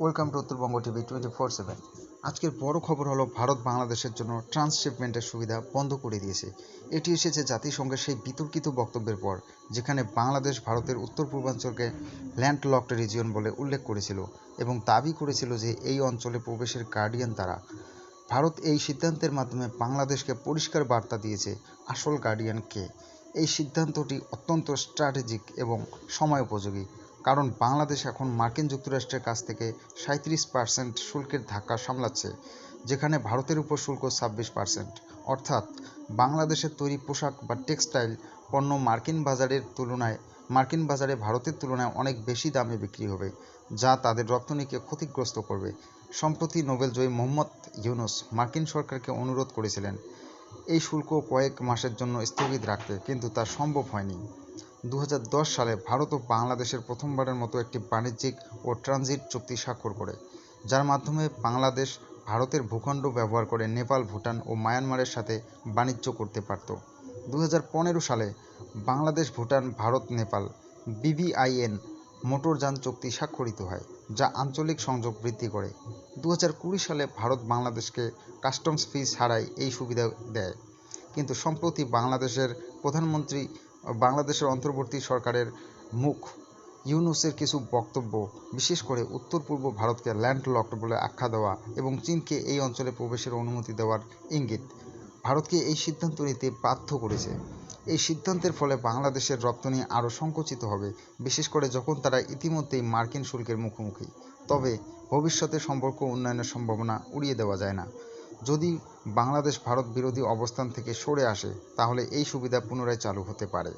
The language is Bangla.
Welcome to Uttarbanga TV twenty four seven. আজকের বড় খবর হলো, ভারত বাংলাদেশের জন্য ট্রান্সশিপমেন্টের সুবিধা বন্ধ করে দিয়েছে। এটি এসেছে জাতিসংঘের সেই বিতর্কিত বক্তব্যের পর, যেখানে বাংলাদেশ ভারতের উত্তর পূর্বাঞ্চলকে ল্যান্ড লকড রিজিয়ন বলে উল্লেখ করেছিল এবং দাবি করেছিল যে এই অঞ্চলে প্রবেশের গার্ডিয়ান তারা। ভারত এই সিদ্ধান্তের মাধ্যমে বাংলাদেশকে পরিষ্কার বার্তা দিয়েছে, আসল গার্ডিয়ান কে। এই সিদ্ধান্তটি অত্যন্ত স্ট্র্যাটেজিক এবং সময়োপযোগী। কারণ বাংলাদেশ এখন মার্কিন যুক্তরাষ্ট্রের কাছ থেকে সাঁত্রিশ পার্সেন্ট শুল্কের ধাক্কা সামলাচ্ছে, যেখানে ভারতের উপর শুল্ক ছাব্বিশ পার্সেন্ট। অর্থাৎ বাংলাদেশের তৈরি পোশাক বা টেক্সটাইল পণ্য মার্কিন বাজারের তুলনায়, মার্কিন বাজারে ভারতের তুলনায় অনেক বেশি দামে বিক্রি হবে, যা তাদের রপ্তানিকে ক্ষতিগ্রস্ত করবে। সম্প্রতি নোবেলজয়ী মোহাম্মদ ইউনুস মার্কিন সরকারকে অনুরোধ করেছিলেন, এই শুল্ক কয়েক মাসের জন্য স্থগিত রাখতে, কিন্তু তা সম্ভব হয়নি। দু হাজার দশ সালে ভারত ও বাংলাদেশের প্রথমবারের মতো একটি বাণিজ্যিক ও ট্রানজিট চুক্তি স্বাক্ষর করে, যার মাধ্যমে বাংলাদেশ ভারতের ভূখণ্ড ব্যবহার করে নেপাল, ভুটান ও মায়ানমারের সাথে বাণিজ্য করতে পারত। দু হাজার পনেরো সালে বাংলাদেশ, ভুটান, ভারত, নেপাল বিবিআইএন মোটরযান চুক্তি স্বাক্ষরিত হয়, যা আঞ্চলিক সংযোগ বৃদ্ধি করে। দু হাজার কুড়ি সালে ভারত বাংলাদেশকে কাস্টমস ফি ছাড়াই এই সুবিধা দেয়। কিন্তু সম্প্রতি বাংলাদেশের প্রধানমন্ত্রী বাংলাদেশের অন্তর্বর্তী সরকারের মুখ ইউনুসের কিছু বক্তব্য, বিশেষ করে উত্তর পূর্ব ভারতকে ল্যান্ড লকড বলে আখ্যা দেওয়া এবং চীনকে এই অঞ্চলে প্রবেশের অনুমতি দেওয়ার ইঙ্গিত, ভারতকে এই সিদ্ধান্ত নিতে বাধ্য করেছে। এই সিদ্ধান্তের ফলে বাংলাদেশের রপ্তানি আরও সংকুচিত হবে, বিশেষ করে যখন তারা ইতিমধ্যেই মার্কিন শুল্কের মুখোমুখি। তবে ভবিষ্যতে সম্পর্ক উন্নয়নের সম্ভাবনা উড়িয়ে দেওয়া যায় না। যদি বাংলাদেশ ভারত বিরোধী অবস্থান থেকে সরে আসে, তাহলে এই সুবিধা পুনরায় চালু হতে পারে।